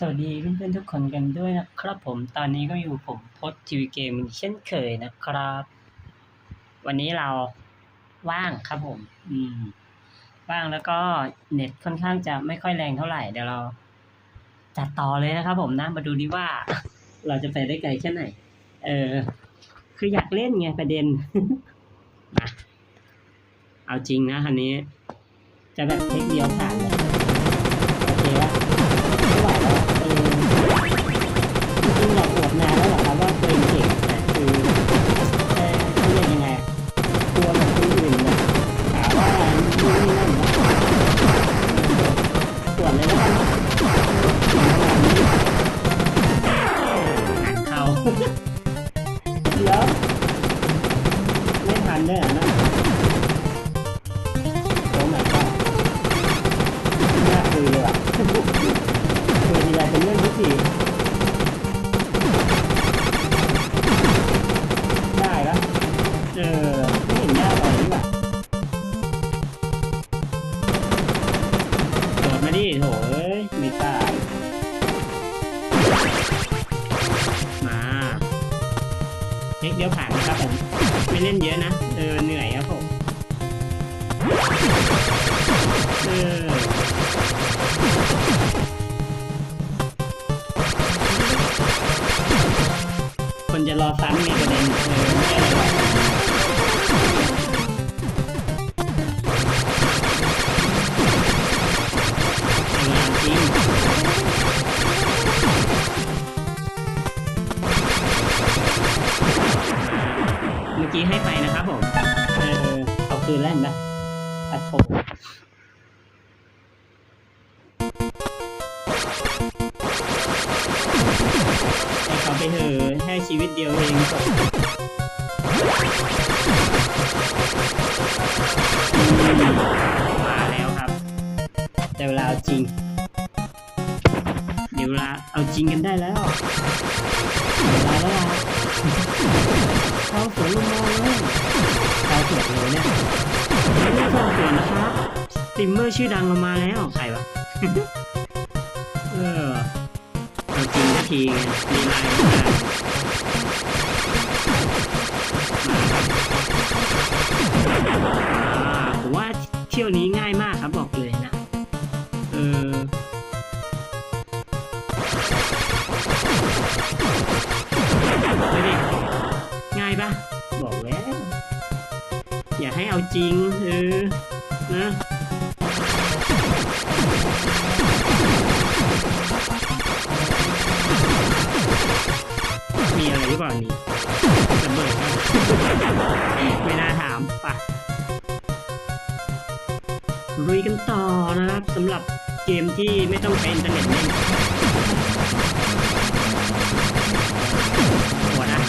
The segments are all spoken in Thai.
สวัสดีเพื่อนๆทุกคนกันด้วยนะครับผม ตอนนี้ก็อยู่ผมพดทีวีเกมเช่นเคยนะครับ วันนี้เราว่างครับผม อืม ว่างแล้วก็เน็ตค่อนข้างจะไม่ค่อยแรงเท่าไหร่เดี๋ยวเราจัดต่อเลยนะครับผมนะมาดูดิว่า เราจะไปได้ไกลแค่ไหน เออ คืออยากเล่นไงประเด็นมาเอาจริงนะคันนี้ จะแบบเทคเดียวผ่านเลย ไม่ทันด้วยเหนะโอ้ my god น่าคุยเลยอะคุยทีไรเป็นเรื่องทุกที จะรอซ้ำมีประเด็นเออเมื่อกี้ให้ไปนะครับผม เออเอาคืนแล้วเห็นปะอัดโถ ชีวิตเดียวเองจบอืมาแล้วครับ แต่เวลาเอาจริง เดี๋ยวเวลาเอาจริงกันได้แล้วเวลาแล้วเข้าสวนลงมาเลยเข้าสวนเลยเนี่ยไม่เข้าสวนนะครับตรีมเมอร์ชื่อดังเรามาแล้ว ใครวะ จริงทีไงมีไลน์มาอ่าผมว่าเที่ยวนี้ง่ายมากครับบอกเลยนะ เออดูดิง่ายปะบอกแล้ว อย่าให้เอาจริง เออ นะ สำหรับเกมที่ไม่ต้องใช้อินเทอร์เน็ตเล่นหัวนะ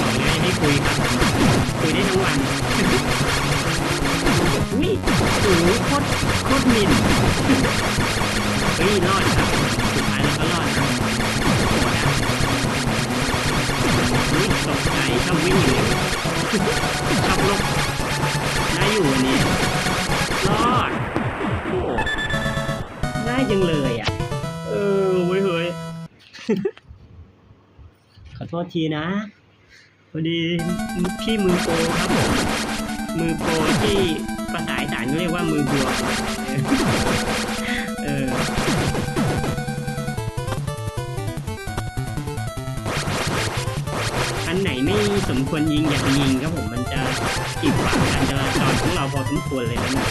บอกเลยให้คุยครับ คุยได้ทั้งวันอุ้ยโอ้โหโคตรโคตรมินเฮ้ยรอดครับสุดท้ายเราก็รอดครับโหดนะอุ๊ยตกใจชอบวิ่งอยู่ชอบลบได้อยู่วันนี้ จังเลยอะ เออเว้ยเฮ้ยขอโทษทีนะพอดีพี่มือโปรครับผมมือโปรที่ภาษาอีสานเขาเรียกว่ามือบัวเอออันไหนไม่สมควรยิงอย่าไปยิงครับผมมันจะกีดขวางการจราจรของเราพอสมควรเลยนะเนี่ย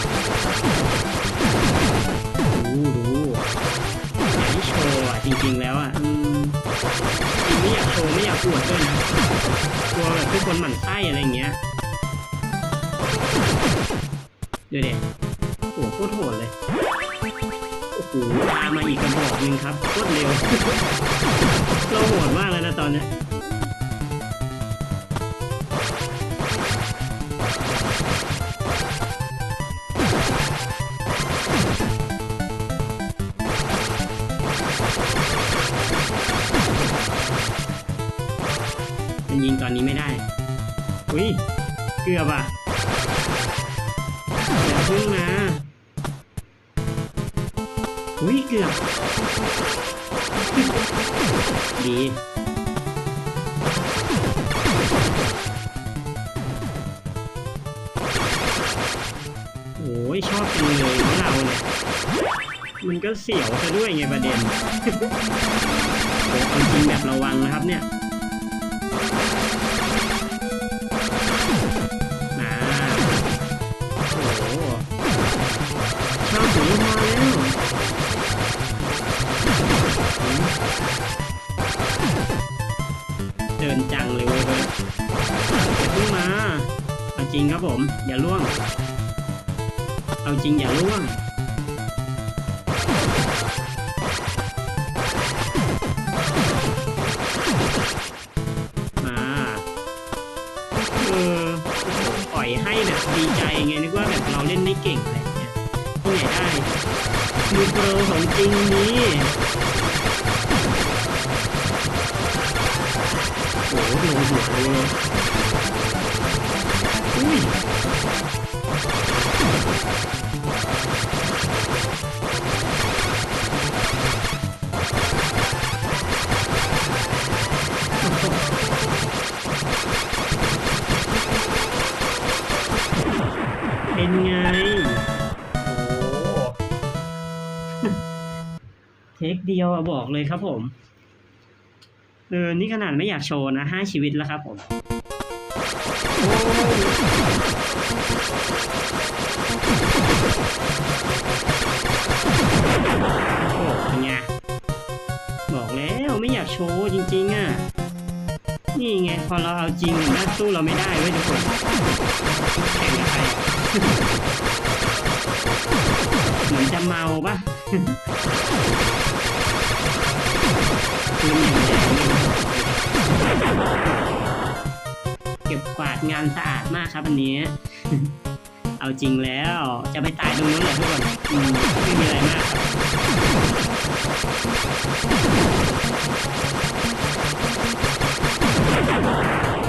รู้รู้อยากให้ โชว์อะจริง ๆ แล้วอะอืมไม่อยากโชว์ไม่อยากอวดด้วยนะกลัวแบบทุกคนหมั่นไส้อะไรอย่างเงี้ยเดี๋ยวเด็โอ้โหโคตรโหดเลยโอ้โหตามมาอีกกระบอกหนึ่งครับโคตรเร็วเราโหดมากเลยนะตอนเนี้ันนี้ไม่ได้ อุ้ย เกือบอะอย่าพึ่งนะอุ้ย เกือบ ดีโอ้ยชอบจังเลยของเราเนี่ยมันก็เสียวซะด้วยไงประเด็นโอ้จริงแบบระวังนะครับเนี่ย เดินจังเลยเว้ยเว้ยอย่าเพิ่งมาเอาจริงครับผม อย่าล่วง เอาจริงอย่าล่วงมาเออปล่อยให้แบบดีใจไงนึกว่าแบบเราเล่นไม่เก่งอะไรเงี้ยที่ไหนได้มือโปรของจริงนี้ โอ้โหดนหัวเลยอุ้ยเป็นไง โอ้เทคเดียวอะบอกเลยครับผม เออนี่ขนาดไม่อยากโชว์นะห้าชีวิตแล้วครับผมโอ้เป็นไงบอกแล้วไม่อยากโชว์จริงๆอะ นี่ไงพอเราเอาจริงนะสู้เราไม่ได้เว้ยทุกคนแข่งกับใครเหมือนจะเมาปะ เก็บกวาดงานสะอาดมากครับอันนี้ เอาจริงแล้ว จะไปตายตรงนู้นแหละทุกคนอืมไม่มีอะไรมาก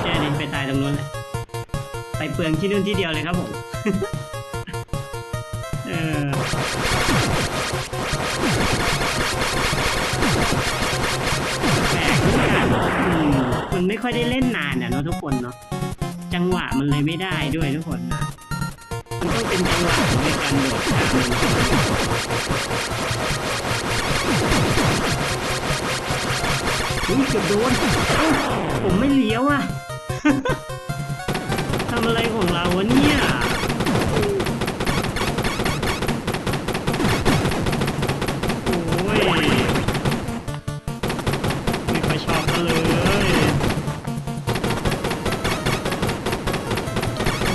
แค่นี้ไปตายตรงนู้นแหละไปเปลืองที่นู่นที่เดียวเลยครับผม เออ มันไม่ค่อยได้เล่นนานอะเนาะทุกคนเนาะจังหวะมันเลยไม่ได้ด้วยทุกคนนะมันต้องเป็นจังหวะในการโดดข้ามมันอุ้ยเกือบโดนผมไม่เลี้ยวอะ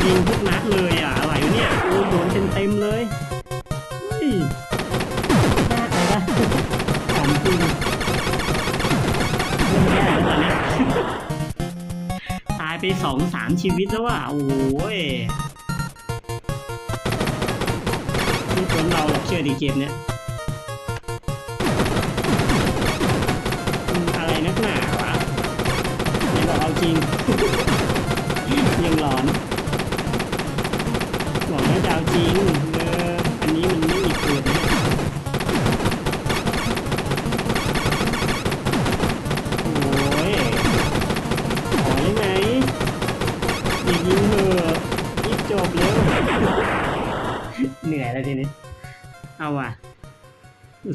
ยิงทุกนัดเลยอะ อะไรวะเนี่ยโอ้โดนเต็มเลยเฮ้ยยากเลยนะถามจริงเล่นากแล้วตอนนี้ตายไปสองสามชีวิตแล้วอะ โอ้ยไม่พ้นเราหรอกเชื่อดีเกมเนี้ย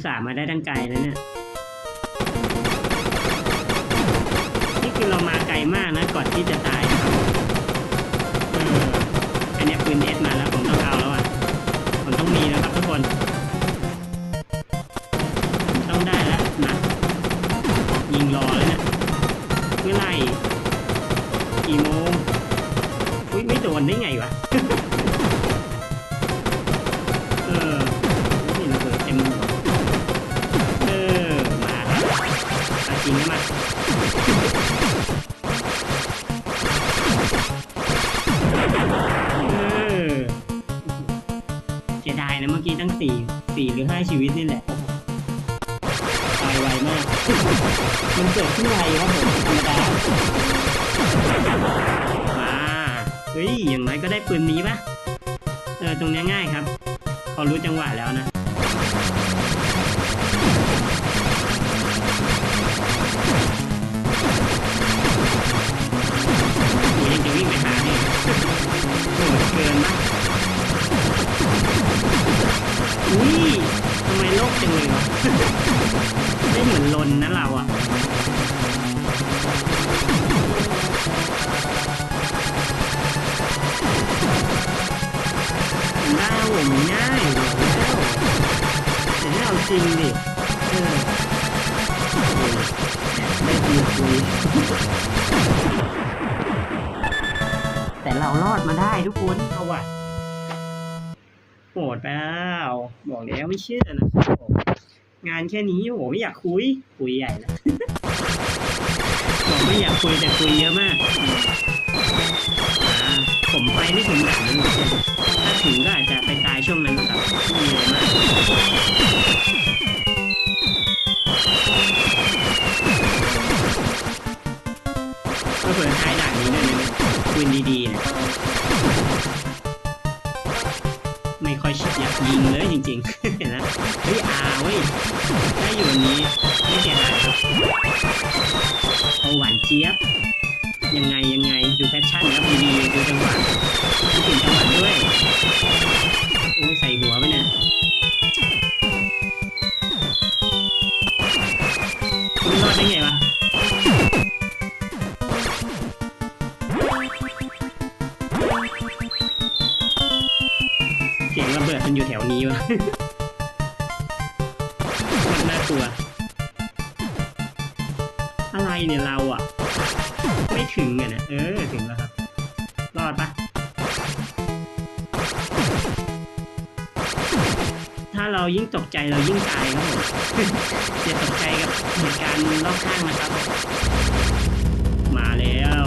ส่าห์มาได้ตั้งไกลแล้วเนี่ย นี่คือเรามาไกลมากนะ ก่อนที่จะตายนะครับเอออันนี้ปืนเอสมาแล้วผมต้องเอาแล้วอะ ผมต้องมีแล้วครับทุกคน ผมต้องได้แล้วนะยิงรอแล้วเนี่ยเมื่อไหร่กี่โมงอุ้ยไม่โดนได้ไงวะ ชีวิตนี่แหละตายไวมาก มันเกิดขึ้นไวครับผมธรรมดามาเฮ้ยอย่างน้อยก็ได้ปืนนี้ปะเออตรงเนี้ยง่ายครับ พอรู้จังหวะแล้วนะ นลนนะเราอะหน้าผมง่ายอยู่แล้วแต่นี่เอาจริงดิเออได้คุยคุยแต่เรารอดมาได้ทุกคนเอาว่ะโหดไปแล้ว บอกแล้วไม่เชื่อนะ งานแค่นี้โหไม่อยากคุย คุยใหญ่แล้วบอกไม่อยากคุยแต่คุยเยอะมากผมไปไม่ถึงด่านนั้นหรอกถ้าถึงก็อาจจะไปตายช่วงนั้นครับไม่มีอะไรมากก็เผื่อท้ายด่านนี้ด้วยนะคุยดีๆนะไม่ค่อยอยากยิงเลยจริง ๆ เฮ้ยอาเว้ยได้อยู่นนี้ไม่เสียดายครับเอหวานเจี๊ยบ ยังไงยังไงดูแพชชั่นครับดีๆดูจังหวะดูถึงจังหวะด้วยโอ้ยใส่หัวไปเนี่ยคุณรอดได้ไงวะเสียงระเบิดมันอยู่แถวนี้วะ เรายิ่งตกใจเรายิ่งตายครับผมอย่าตกใจกับเหตุการณ์รอบข้างนะครับ มาแล้ว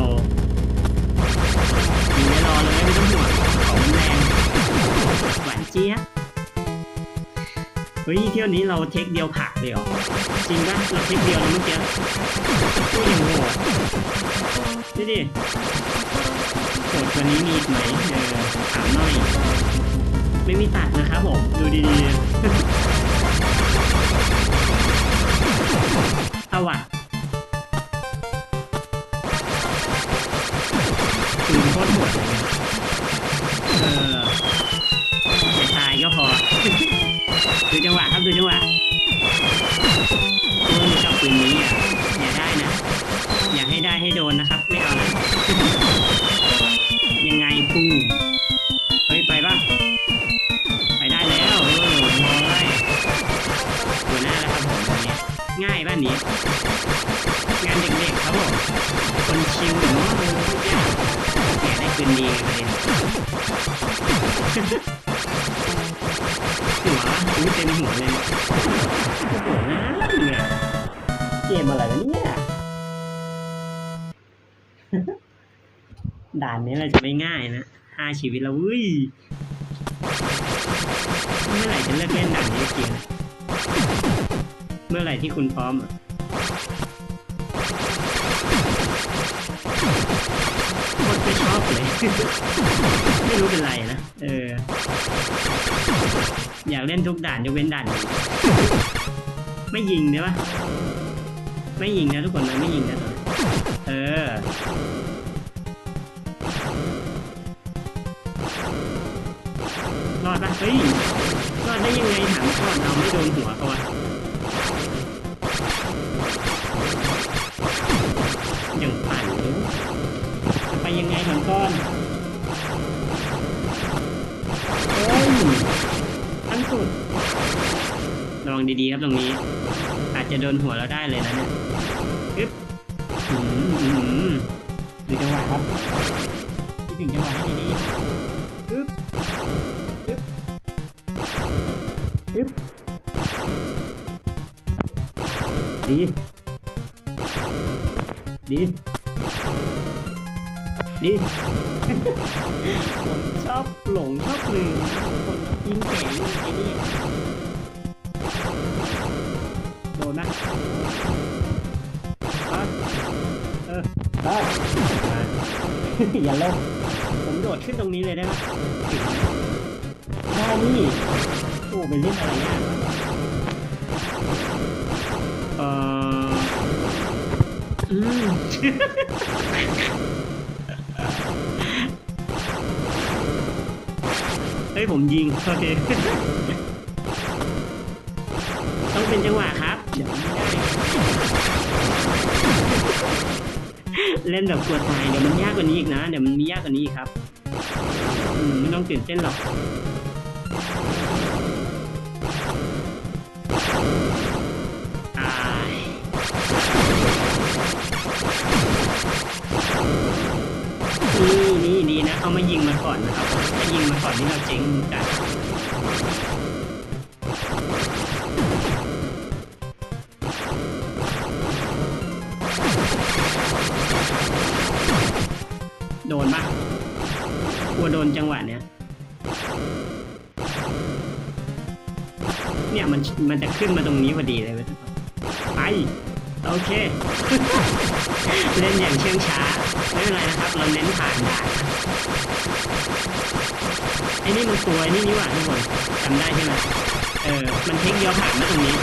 ยิงไว้รอเลยไม่ต้องห่วงของมันแรงหวานเจี๊ยบเฮ้ยเที่ยวนี้เราเทคเดียวผ่านเลยเหรอจริงปะเราเทคเดียวเลยเมื่อกี้พูดอย่างโหดนี่ดิโหดกว่านี้มีอีกไหมเออถามหน่อย ไม่มีตัดนะครับผม ดูดีๆ เอาว่ะปืนโคตรโหดเลยเอออย่าตายก็พอ ดูจังหวะครับดูจังหวะโอ้ยชอบปืนนี้อะอย่าได้นะ อย่าให้ได้ให้โดนนะครับ ไม่เอานะ ง่ายบ้านนี้งานเด็กๆครับผมคนชิวหรือว่าเออทุกอย่างแกได้คืนดีไงประเด็นหัวอุ้ยเต็มหัวเลยโอ้โหนะเนี่ยเกมอะไรวะเนี่ยด่านนี้เราจะไม่ง่ายนะห้าชีวิตแล้วเว้ยเมื่อไหร่จะเลิกเล่นด่านนี้เกียร์เมื่อไหร่ที่คุณพร้อมคตรไม่ชอบเลย ไม่รู้เป็นไรนะ เออ อยากเล่นทุกด่านยกเว้นด่าน ไม่ยิงเนีปะไม่ยิงนะทุกคนนะไม่ยิงนะตอนเออรอดปะเฮ้ยรอดได้ยังไงถามก่อนเราไม่โดนหัวเขาวะ ไปยังไงถามก่อนเฮ้ยขั้นสุดระวังดีๆครับตรงนี้ อาจจะโดนหัวเราได้เลยนะเนี่ยอึ๊บอืมอืมดูจังหวะครับคิดถึงจังหวะให้ดีๆอึ๊บอึ๊บอึ๊บดี ดี ดีผมชอบหลงชอบลืมคนยิงเก๋ยิงไอ้นี่โดนนะไปเออไปมาอย่าเลงผมโดดขึ้นตรงนี้เลยได้ไหมไหมได้นี่โอ้ไปเล่นอะไรยากวะเอออืม เฮ้ผมยิง โอเค ต้องเป็นจังหวะครับเล่นแบบกลัวตายเดี๋ยวมันยากกว่านี้อีกนะ เดี๋ยวมันมียากกว่านี้อีกครับมไม่ต้องตื่นเต้นหรอกอาย นี่นี่ดีนะเขามายิงมาก่อนนะครับถ้ายิงมาก่อนนี่เราเจ๊งกันโดนปะกลัวโดนจังหวะเนี้ยเนี่ยมันมันจะขึ้นมาตรงนี้พอดีเลยเว้ยไป โอเค เล่นอย่างเชื่องช้า ไม่เป็นไรนะครับ เราเน้นผ่านด่านนะไอ้นี่มันตัวไอ้นี่นี่หว่าทุกคนจำได้ใช่ไหมเออ มันเทคเดียวผ่านมาตรงนี้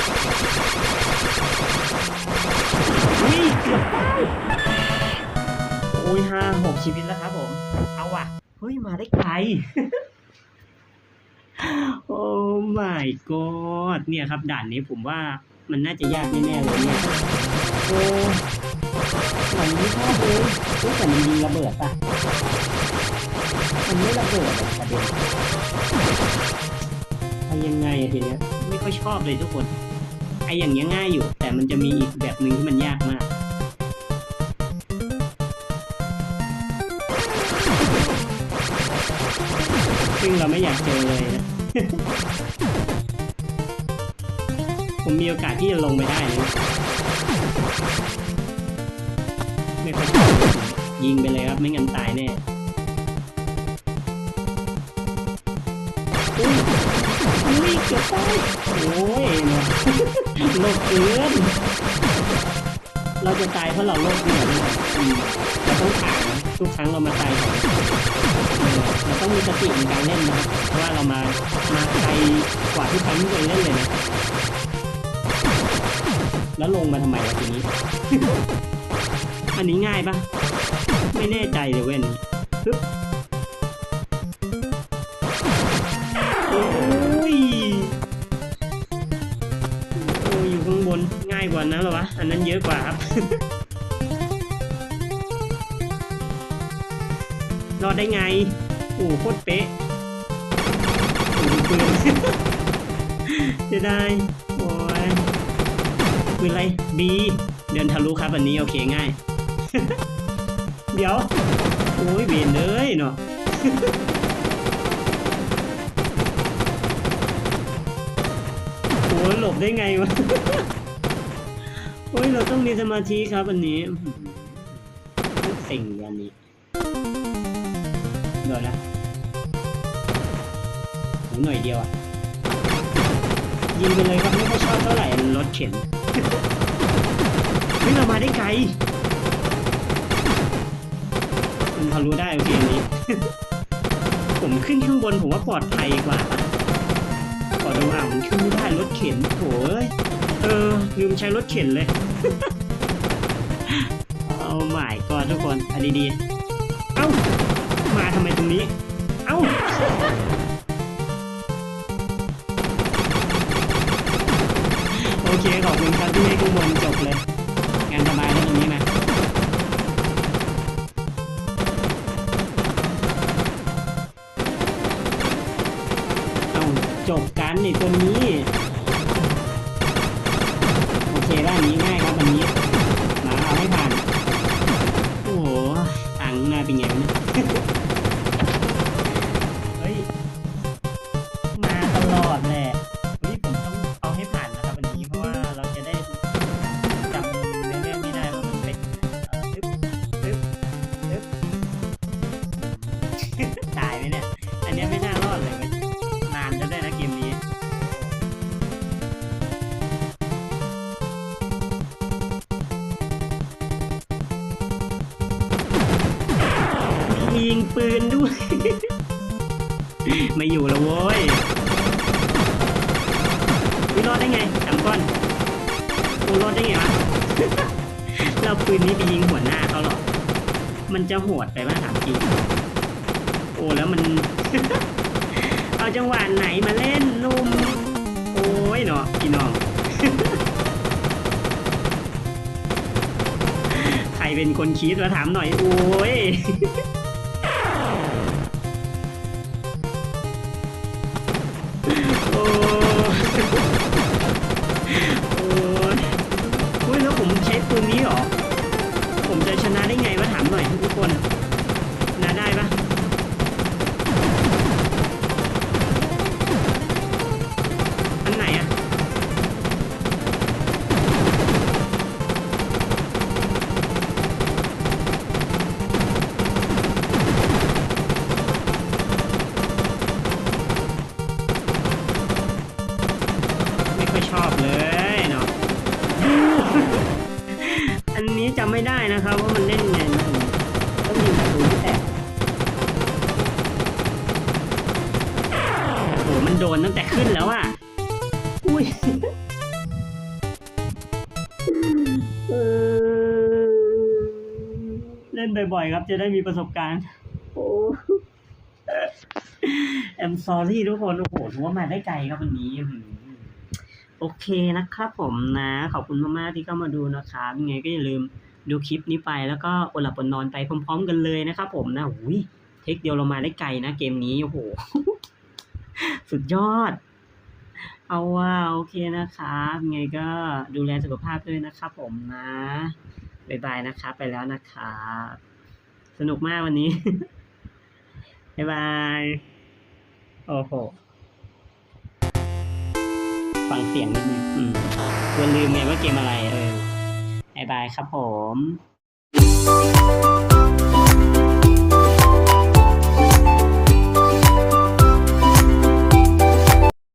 อุ้ยเกือบตายโอ้ยห้าหกชีวิตแล้วครับผม เอาว่ะ เฮ้ย มาได้ไกลโอ้ my god เนี่ยครับด่านนี้ผมว่า มันน่าจะยากแน่ๆเลยเนี่ยโอ้หลังนี้ชอบเลยรู้แต่มันยิงระเบิดป่ะมันไม่ระเบิดประเด็นทำยังไงอะทีเนี้ยไม่ค่อยชอบเลยทุกคนไอ้อย่างเงี้ยง่ายอยู่ แต่มันจะมีอีกแบบหนึ่งที่มันยากมากซึ่งเราไม่อยากเจอเลยนะ ผมมีโอกาสที่จะลงไปได้นะไม่ค่อยยิงไปเลยครับ ไม่งั้นตายแน่อุ้ยเกือบตายโอ้ยเนี่ยโลกเกินเราจะตายเพราะเราโลกเกินอืมเราต้องผ่านนะทุกครั้งเรามาตายก่อนเราต้องมีสติในการเล่นนะเพราะว่าเรามามาไกลกว่าที่ครั้งที่เคยเล่นเลยนะ แล้วลงมาทำไมล่ะทีนี้ อันนี้ง่ายปะไม่แน่ใจเลยเว้ยอันนี้ปึ๊บโอ้ยโอ้ยอยู่ข้างบนง่ายกว่านั้นเหรอวะ อันนั้นเยอะกว่าครับ รอดได้ไง โอ้โหโคตรเป๊ะโอ้โหปืนจะได้โอ้ย ปืนอะไรบีเดินทะลุครับอันนี้โอเคง่าย เดี๋ยว โอ้ยเวียนเลยเนาะโอ้ยหลบได้ไงวะโอ้ยเราต้องมีสมาธิครับอันนี้เสิ่งอันนี้เดี๋ยวนะหหน่อยเดียวอะยิงไปเลยครับไม่ค่อยชอบเท่าไหร่รถเข็น เฮ้ยเรามาได้ไกลมันทะลุได้โอเคอันนี้ ผมขึ้นข้างบนผมว่าปลอดภัยกว่าปะปอดูอ่าวมันขึ้นไม่ได้รถเข็นโถเอ้ยเออลืมใช้รถเข็นเลย เอาใหม่ก่อนทุกคนอันดีๆเอ้า มาทำไมตรงนี้ เอ้า อเคขอบคุณครับที่ให้ข้างบนจบเลย งานสบายแล้วตรงนี้มาเอาจบกันนี่ตัวนี้ โอเคว่านนี้ง่ายครับอันนี้มาเอาให้ผ่าน โอ้โหตังค์หน้าเป็นไงวะเนี่ย มันจะโหดไปว่าถามจริงโอ้แล้วมัน เอาจังหวะไหนมาเล่นนุ่มโอ้ยเนาะพี่น้อง ใครเป็นคนคิดมาถามหน่อย โอ้ยโอ้โอ้ยแล้วผมใช้ปืนนี้เหรอ ไงวะถา จะได้มีประสบการณ์โอ้ I'm sorry ทุกคนโอ้โหถือว่ามาได้ไกลครับวันนี้อื้อหือโอเคนะครับผมนะ ขอบคุณมากๆที่เข้ามาดูนะครับยังไงก็อย่าลืมดูคลิปนี้ไปแล้วก็อดหลับอดนอนไปพร้อม ๆ กันเลยนะครับผมนะอุ้ยเทคเดียวเรามาได้ไกลนะเกมนี้โอ้โหสุดยอด เอาว่าโอเคนะครับยังไงก็ดูแลสุขภาพด้วยนะครับผมนะบ๊ายบายนะครับไปแล้วนะครับส นุกมากวันนี้ บ๊ายบาย โอ้โห ฟังเสียงนิดนึงอืมกลัวลืมไงว่าเกมอะไรเออบ๊ายบายครับผม